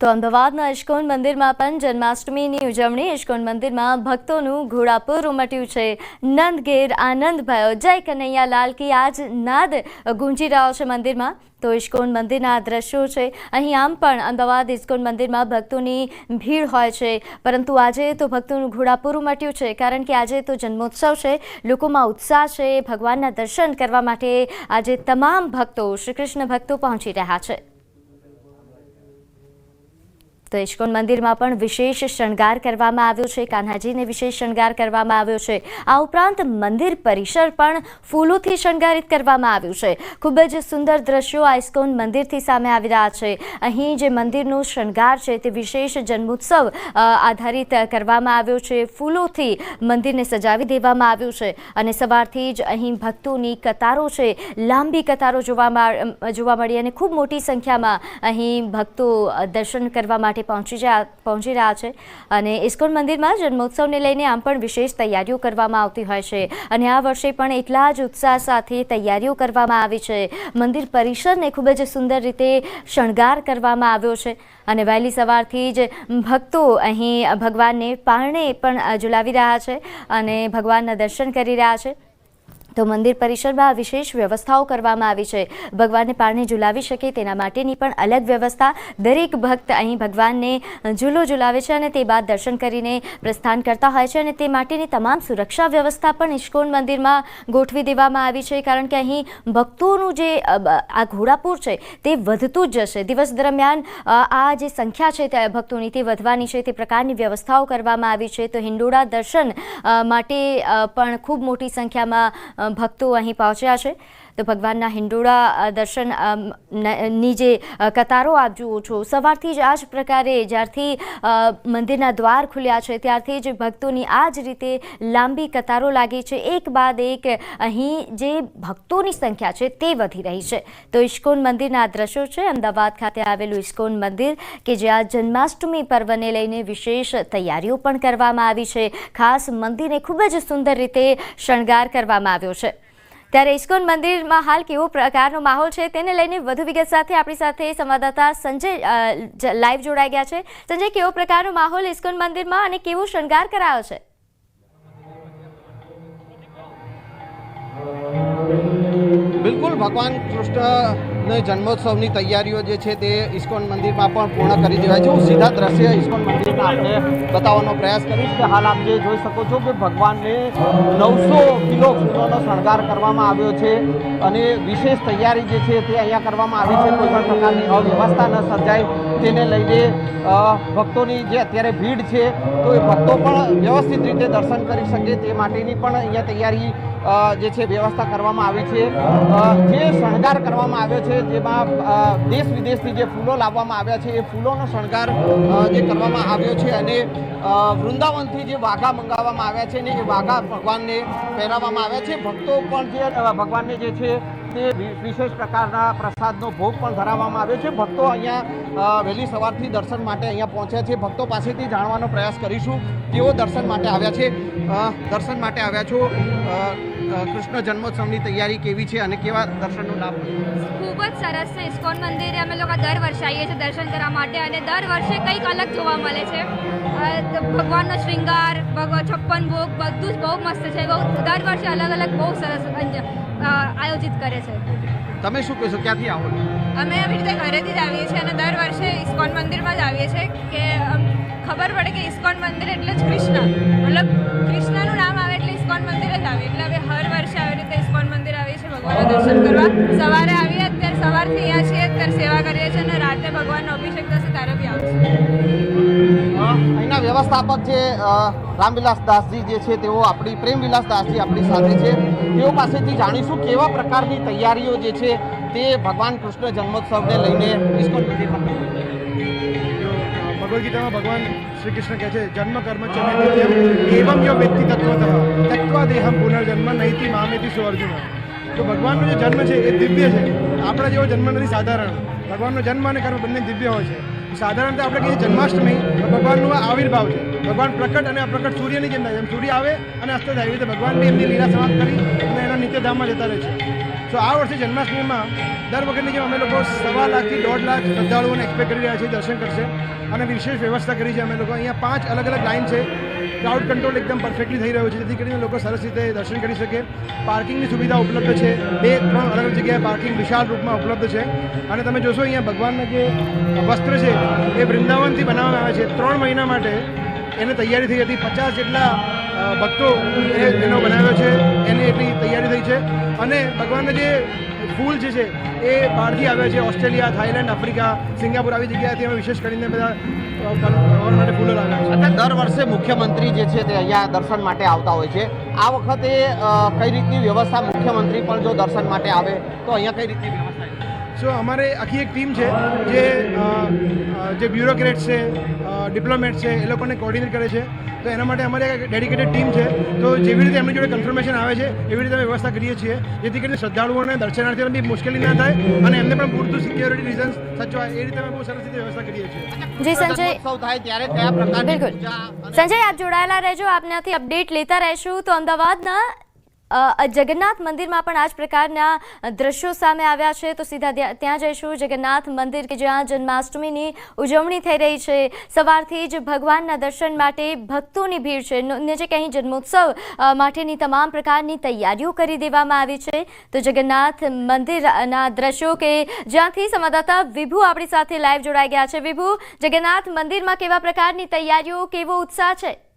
તો અમદાવાદના ઇસ્કોન મંદિરમાં પણ જન્માષ્ટમીની ઉજવણી. ઇસ્કોન મંદિરમાં ભક્તોનું ઘોડાપુર ઉમટ્યું છે. નંદગેર આનંદ ભયો. જય કનૈયા લાલ કી આજ નાદ ગુંજી રહ્યો છે મંદિરમાં. તો ઇસ્કોન મંદિરના દ્રશ્યો છે. અહીં આમ પણ અમદાવાદ ઇસ્કોન મંદિરમાં ભક્તોની ભીડ હોય છે. પરંતુ આજે તો ભક્તોનું ઘોડાપુર ઉમટ્યું છે. કારણ કે આજે તો જન્મોત્સવ છે. લોકોમાં ઉત્સાહ છે. ભગવાનના દર્શન કરવા માટે આજે તમામ ભક્તો શ્રી કૃષ્ણ ભક્તો પહોંચી રહ્યા છે. તો ઇસ્કોન મંદિરમાં પણ વિશેષ શણગાર કરવામાં આવ્યો છે. કાન્હાજીને વિશેષ શણગાર કરવામાં આવ્યો છે. આ ઉપરાંત મંદિર પરિસર પણ ફૂલોથી શણગારિત કરવામાં આવ્યું છે. ખૂબ જ સુંદર દ્રશ્યો આ ઇસ્કોન મંદિરથી સામે આવી રહ્યા છે. અહીં જે મંદિરનો શણગાર છે તે વિશેષ જન્મોત્સવ આધારિત કરવામાં આવ્યો છે. ફૂલોથી મંદિરને સજાવી દેવામાં આવ્યું છે અને સવારથી જ અહીં ભક્તોની કતારો છે. લાંબી કતારો જોવા જોવા મળી અને ખૂબ મોટી સંખ્યામાં અહીં ભક્તો દર્શન કરવા માટે પહોંચી જા, પહોંચી રહ્યા છે. અને ઇસ્કોન મંદિરમાં જન્મોત્સવને લઈને આમ પણ વિશેષ તૈયારીઓ કરવામાં આવતી હોય છે. અને આ વર્ષે પણ એટલા જ ઉત્સાહ સાથે તૈયારીઓ કરવામાં આવી છે. મંદિર પરિસરને ખૂબ જ સુંદર રીતે શણગાર કરવામાં આવ્યો છે. અને વહેલી સવારથી જ ભક્તો અહીં ભગવાનને પારણે પણ ઝુલાવી રહ્યા છે અને ભગવાનના દર્શન કરી રહ્યા છે. તો મંદિર પરિસરમાં વિશેષ વ્યવસ્થાઓ કરવામાં આવી છે. ભગવાનને પારણે ઝુલાવી શકે તેના માટેની પણ અલગ વ્યવસ્થા દરેક ભક્ત અહીં ભગવાનને ઝૂલો ઝુલાવે છે અને તે બાદ દર્શન કરીને પ્રસ્થાન કરતા હોય છે અને તે માટેની તમામ સુરક્ષા વ્યવસ્થા પણ ઇસ્કોન મંદિરમાં ગોઠવી દેવામાં આવી છે. કારણ કે અહીં ભક્તોનું જે આ ઘોડાપુર છે તે વધતું જ જશે. દિવસ દરમિયાન આ જે સંખ્યા છે તે ભક્તોની તે વધવાની છે, તે પ્રકારની વ્યવસ્થાઓ કરવામાં આવી છે. તો હિંડોળા દર્શન માટે પણ ખૂબ મોટી સંખ્યામાં ભક્તો અહીં પહોંચ્યા છે. તો ભગવાનના હિંડોળા દર્શનની જે કતારો આપ જુઓ છો સવારથી જ આ જ પ્રકારે જ્યારથી મંદિરના દ્વાર ખુલ્યા છે, ત્યારથી જ ભક્તોની આ જ રીતે લાંબી કતારો લાગી છે. એક બાદ એક અહીં જે ભક્તોની સંખ્યા છે તે વધી રહી છે. તો ઇસ્કોન મંદિરના દ્રશ્યો છે. અમદાવાદ ખાતે આવેલું ઇસ્કોન મંદિર કે જ્યાં જન્માષ્ટમી પર્વને લઈને વિશેષ તૈયારીઓ પણ કરવામાં આવી છે. ખાસ મંદિરને ખૂબ જ સુંદર રીતે શણગાર કરવામાં આવ્યો છે. ત્યારે ઇસ્કોન મંદિરમાં હાલ કેવો પ્રકારનો માહોલ છે તેને લઈને વધુ વિગત સાથે આપણી સાથે સંવાદદાતા સંજય લાઈવ જોડાઈ ગયા છે. સંજય, કેવો પ્રકારનો માહોલ ઇસ્કોન મંદિરમાં અને કેવો શણગાર કરાયો છે? બિલકુલ, ભગવાન કૃષ્ણ જન્મોત્સવની તૈયારીઓ જે છે તે ઇસ્કોન મંદિરમાં પણ પૂર્ણ કરી દેવાય છે. હું સીધા દ્રશ્ય ઇસ્કોન મંદિરના આપણે બતાવવાનો પ્રયાસ કરીશ કે હાલ આપ જે જોઈ શકો છો કે ભગવાનને નવસો કિલો ફૂલોનો શણગાર કરવામાં આવ્યો છે અને વિશેષ તૈયારી જે છે તે અહીંયા કરવામાં આવી છે. કોઈ પણ પ્રકારની અવ્યવસ્થા ન સર્જાય તેને લઈને ભક્તોની જે અત્યારે ભીડ છે તો એ ભક્તો પણ વ્યવસ્થિત રીતે દર્શન કરી શકે તે માટેની પણ અહીંયા તૈયારી જે છે, વ્યવસ્થા કરવામાં આવી છે. જે શણગાર કરવામાં આવ્યો છે, જેમાં દેશ વિદેશથી જે ફૂલો લાવવામાં આવ્યા છે, એ ફૂલોનો શણગાર જે કરવામાં આવ્યો છે અને વૃંદાવનથી જે વાઘા મંગાવવામાં આવ્યા છે ને એ વાઘા ભગવાનને પહેરાવવામાં આવ્યા છે. ભક્તો પણ જે ભગવાનને જે છે તે વિશેષ પ્રકારના પ્રસાદનો ભોગ પણ ધરાવવામાં આવ્યો છે. ભક્તો અહીંયા વહેલી સવારથી દર્શન માટે અહીંયા પહોંચ્યા છે ભક્તો પાસેથી જાણવાનો પ્રયાસ કરીશું. તેઓ દર્શન માટે આવ્યા છે. દર્શન માટે આવ્યા છો. કૃષ્ણ જન્મોત્સવની તૈયારી કેવી છે અને કેવા દર્શનનો લાભ ખૂબ જ સરસ છે. ઇસ્કોન મંદિરે અમે લોકો દર વર્ષે આવીએ છીએ દર્શન કરવા માટે અને દર વર્ષે કંઈક અલગ જોવા મળે છે. ભગવાનનો શ્રૃંગાર છપ્પન ભોગ, બધું જ બહુ મસ્ત છે. બહુ, દર વર્ષે અલગ અલગ બહુ સરસ આયોજિત કરે છે. તમે શું કહેશો, ક્યાંથી આવો? અમે આવી રીતે ઘરેથી જ આવીએ છીએ અને દર વર્ષે ઇસ્કોન મંદિરમાં જ આવીએ છીએ કે ખબર પડે કે ઇસ્કોન મંદિર એટલે જ કૃષ્ણ. મતલબ કૃષ્ણનું નામ આવે એટલે ઇસ્કોન મંદિર જ આવે. એટલે હવે હર વર્ષે આવી રીતે ઇસ્કોન મંદિર આવીએ છીએ ભગવાનના દર્શન કરવા. સવારે આવીએ, અત્યારે સવારથી અહીંયા છીએ, અત્યારે સેવા કરીએ છીએ અને રાતે ભગવાનનો અભિષેક થશે, ત્યારે બી આવશે. વ્યવસ્થાપક છે રામવિલાસ દાસજી જે છે, તેઓ આપણી પ્રેમવિલાસ દાસજી આપણી સાથે છે. તેઓ પાસેથી જાણીશું કેવા પ્રકારની તૈયારીઓ જે છે તે ભગવાન કૃષ્ણ જન્મોત્સવને લઈને ઇસ્કોન ગીતામાં ભગવાન શ્રી કૃષ્ણ કહે છે, જન્મ કર્મ ચ એવમ યો વ્યક્તિ તત્વતઃ તત્વા દેહમ પુનર્જન્મ નૈતિ મામેતિ અર્જુન તો ભગવાનનો જે જન્મ છે એ દિવ્ય છે. આપણા જેવો જન્મ નથી સાધારણ. ભગવાનનો જન્મ અને કર્મ બંને દિવ્ય હોય છે. સાધારણતઃ આપણે કહીએ જન્માષ્ટમી, તો ભગવાનનો આવિર્ભાવ છે. ભગવાન પ્રકટ અને અપ્રકટ સૂર્યની જેમ થાય. સૂર્ય આવે અને અસ્ત થાય, એવી રીતે ભગવાનની એમની લીલા સમાપ્ત કરી અને એના નિત્યધામમાં જતા રહે છે. સો આ વર્ષે જન્માષ્ટમીમાં દર વખતની જેમ અમે લોકો સવા લાખથી દોઢ લાખ શ્રદ્ધાળુઓને એક્સપેક્ટ કરી રહ્યા છીએ, દર્શન કરશે અને વિશેષ વ્યવસ્થા કરી છે. અમે લોકો અહીંયા પાંચ અલગ અલગ લાઇન છે. ક્રાઉડ કંટ્રોલ એકદમ પરફેક્ટલી થઈ રહ્યો છે. જેથી કરીને લોકો સરસ રીતે દર્શન કરી શકે. પાર્કિંગની સુવિધા ઉપલબ્ધ છે. બે, ત્રણ અલગ જગ્યાએ પાર્કિંગ વિશાળ રૂપમાં ઉપલબ્ધ છે. અને તમે જોશો અહીંયા ભગવાનના જે વસ્ત્ર છે, એ વૃંદાવનથી બનાવવામાં આવે છે. ત્રણ મહિના માટે એને તૈયારી થઈ હતી. પચાસ જેટલા ભક્તો એનો બનાવ્યો છે. એની એટલી તૈયારી થઈ છે. અને ભગવાનના જે ફૂલ જે છે, એ બહારથી આવ્યા છે. ઓસ્ટ્રેલિયા થાઈલેન્ડ આફ્રિકા, સિંગાપુર આવી જગ્યાએથી અમે વિશેષ કરીને બધા દર વર્ષે મુખ્યમંત્રી જે છે તે અહીંયા દર્શન માટે આવતા હોય છે. આ વખતે કઈ રીતની વ્યવસ્થા મુખ્યમંત્રી પણ જો દર્શન માટે આવે, તો અહીંયા કઈ રીતની વ્યવસ્થા સો અમારે આખી એક ટીમ છે જે જે બ્યુરોક્રેટ છે ડિપ્લોમેટ છે એ લોકોને કોર્ડિનેટ કરે છે. તો એના માટે અમારે એક ડેડિકેટેડ ટીમ છે. તો જેવી રીતે એમની જોડે કન્ફર્મેશન આવે છે એવી રીતે અમે વ્યવસ્થા કરીએ છીએ જેથી કરીને શ્રદ્ધાળુઓને દર્શનાર્થીઓને બી મુશ્કેલી ના થાય અને એમને પણ પૂરતું સિક્યોરિટી રીઝન્સ સચવાય એ રીતે અમે બહુ સરસ રીતે વ્યવસ્થા કરીએ છીએ. જી સંજય. થાય ત્યારે કયા પ્રકારની સંજય આપ જોડાયેલા રહેજો. આપનાથી અપડેટ લેતા રહેશું. તો અમદાવાદના જગન્નાથ મંદિરમાં પણ આ જ પ્રકારના દ્રશ્યો સામે આવ્યા છે. તો સીધા ત્યાં- જઈશું. જગન્નાથ મંદિર કે જ્યાં જન્માષ્ટમીની ઉજવણી થઈ રહી છે. સવારથી જ ભગવાનના દર્શન માટે ભક્તોની ભીડ છે. ને જે કંઈ જન્મોત્સવ માટેની તમામ પ્રકારની તૈયારીઓ કરી દેવામાં આવી છે. તો જગન્નાથ મંદિરના દ્રશ્યો કે જ્યાંથી સંવાદદાતા વિભુ આપણી સાથે લાઈવ જોડાઈ ગયા છે. વિભુ, જગન્નાથ મંદિરમાં કેવા પ્રકારની તૈયારીઓ, કેવો ઉત્સાહ છે?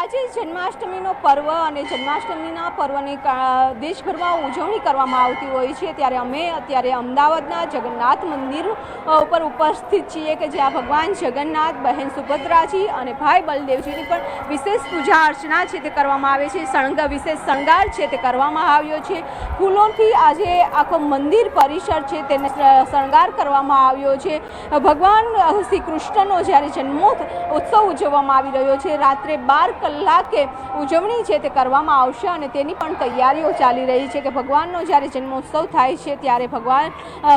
આજે જન્માષ્ટમીનો પર્વ અને જન્માષ્ટમીના પર્વની દેશભરમાં ઉજવણી કરવામાં આવતી હોય છે. ત્યારે અમે અત્યારે અમદાવાદના જગન્નાથ મંદિર ઉપર ઉપસ્થિત છીએ કે જ્યાં ભગવાન જગન્નાથ, બહેન સુભદ્રાજી અને ભાઈ બલદેવજીની પણ વિશેષ પૂજા અર્ચના છે તે કરવામાં આવે છે. શણગ, વિશેષ શણગાર છે તે કરવામાં આવ્યો છે. ફૂલોથી આજે આખો મંદિર પરિસર છે તેને શણગાર કરવામાં આવ્યો છે. ભગવાન શ્રી કૃષ્ણનો જ્યારે જન્મોત્સવ ઉજવવામાં આવી રહ્યો છે. રાત્રે બાર કલાકે ઉજવણી છે તે કરવામાં આવશે અને તેની પણ તૈયારીઓ ચાલી રહી છે કે ભગવાનનો જ્યારે જન્મોત્સવ થાય છે ત્યારે ભગવાન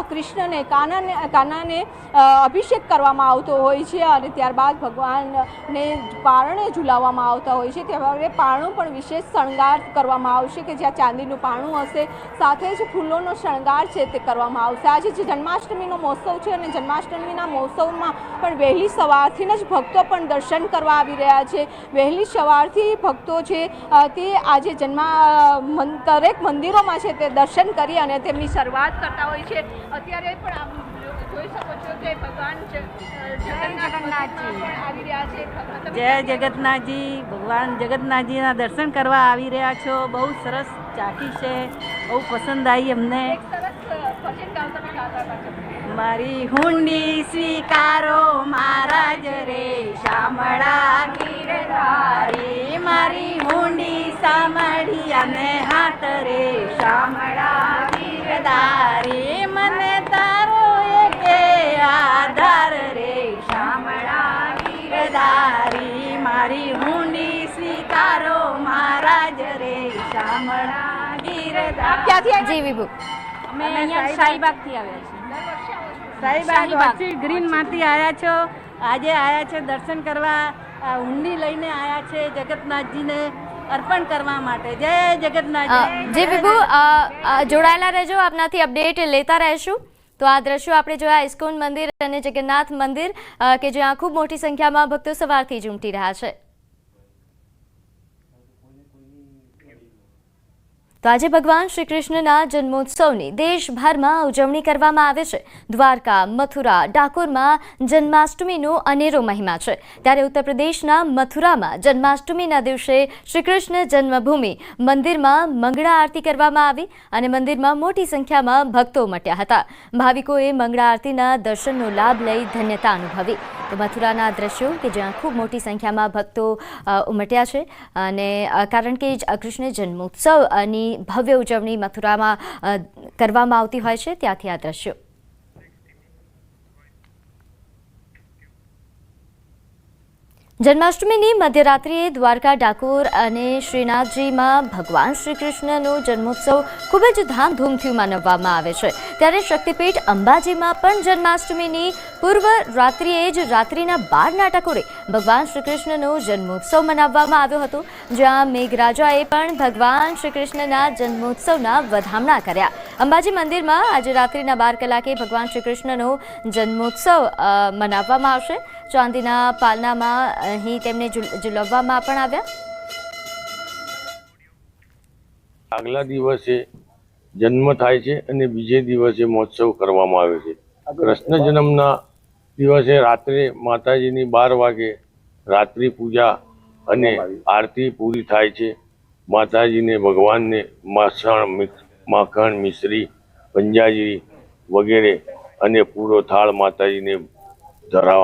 કૃષ્ણને કાનાને કાનાને અભિષેક કરવામાં આવતો હોય છે અને ત્યારબાદ ભગવાનને પારણે ઝુલાવવામાં આવતા હોય છે. ત્યારે પારણું પણ વિશેષ શણગાર કરવામાં આવશે કે જ્યાં ચાંદીનું પારણું હશે. સાથે જ ફૂલોનો શણગાર છે તે કરવામાં આવશે. આજે જે જન્માષ્ટમીનો મહોત્સવ છે અને જન્માષ્ટમીના મહોત્સવમાં પણ વહેલી સવારથી જ ભક્તો પણ દર્શન કરવા આવી રહ્યા છે. વહેલી સવારથી ભક્તો છે તે આજે જન્મા દરેક મંદિરોમાં છે તે દર્શન કરી અને તેમની શરૂઆત કરતા હોય છે. અત્યારે પણ આમ જોઈ શકો છો કે ભગવાન આવી રહ્યા છે. જય જગન્નાથજી ભગવાન જગન્નાથજીના દર્શન કરવા આવી રહ્યા છો. બહુ સરસ ચાખી છે. બહુ પસંદ આવી અમને. સરસ ભજન મારી હુંડી સ્વીકારો મહારાજ રે શામળા ગીરધારી મારી હુંડી સાંભળી અને હાથ રે શામળા ગીરધારી મને તારો એકે આધાર રે શામળા ગીરધારી મારી હુંડી સ્વીકારો મહારાજ રે શામળા ગીરધારી ક્યાંથી? જી વિભુ અમે અહીંયા શાહીબાગથી આવ્યા છીએ. શાહીબાગ વચ્ચે ગ્રીનમાંથી આવ્યા છો. આજે આવ્યા છે દર્શન કરવા. આ હુંડી લઈને આવ્યા છે જગતનાથજીને અર્પણ કરવા માટે. જય જગતનાથ જે વિભુ જોડાયેલા રહેજો. આપનાથી અપડેટ લેતા રહેશું. તો આ દ્રશ્યો આપણે જોયા ઇસ્કોન મંદિર અને જગન્નાથ મંદિર કે જ્યાં ખૂબ મોટી સંખ્યામાં ભક્તો સવારથી ઝૂમટી ઉમટી રહ્યા છે. તો આજે ભગવાન શ્રી કૃષ્ણના જન્મોત્સવની દેશભરમાં ઉજવણી કરવામાં આવે છે. દ્વારકા, મથુરા, ડાકોરમાં જન્માષ્ટમીનો અનેરો મહિમા છે. ત્યારે ઉત્તર પ્રદેશના મથુરામાં જન્માષ્ટમીના દિવસે શ્રી કૃષ્ણ જન્મભૂમિ મંદિરમાં મંગળા આરતી કરવામાં આવી અને મંદિરમાં મોટી સંખ્યામાં ભક્તો ઉમટ્યા હતા. ભાવિકોએ મંગળા આરતીના દર્શનનો લાભ લઈ ધન્યતા અનુભવી. તો મથુરાના દ્રશ્યો કે જ્યાં ખૂબ મોટી સંખ્યામાં ભક્તો ઉમટ્યા છે અને કારણ કે કૃષ્ણ જન્મોત્સવની ભવ્ય ઉજવણી મથુરામાં કરવામાં આવતી હોય છે. ત્યાંથી આ દ્રશ્યો. જન્માષ્ટમીની મધ્યરાત્રિએ દ્વારકા, ડાકોર અને શ્રીનાથજીમાં ભગવાન શ્રી કૃષ્ણનો જન્મોત્સવ ખૂબ જ ધામધૂમથી મનાવવામાં આવે છે. ત્યારે શક્તિપીઠ અંબાજીમાં પણ જન્માષ્ટમીની પૂર્વ રાત્રિએ જ રાત્રિના બાર ટકોરે ભગવાન શ્રી કૃષ્ણનો જન્મોત્સવ મનાવવામાં આવ્યો હતો, જ્યાં મેઘરાજાએ પણ ભગવાન શ્રી કૃષ્ણના જન્મોત્સવના વધામણા કર્યા. અંબાજી મંદિરમાં આજે રાત્રિના બાર કલાકે ભગવાન શ્રી કૃષ્ણનો જન્મોત્સવ મનાવવામાં આવશે. ચાંદીના પાલનામાં અહીં તેમને ઝુલવવામાં પણ આવ્યા? આગલા દિવસે જન્મ થાય છે અને બીજે દિવસે મહોત્સવ કરવામાં આવે છે. કૃષ્ણ જન્મના દિવસે રાત્રે માતાજીની બાર વાગે રાત્રિ પૂજા અને આરતી પૂરી થાય છે. માતાજીને ભગવાનને માસણ માખણ મિશ્રી, પંજાજી વગેરે અને પૂરો થાળ માતાજીને ધરાવવામાં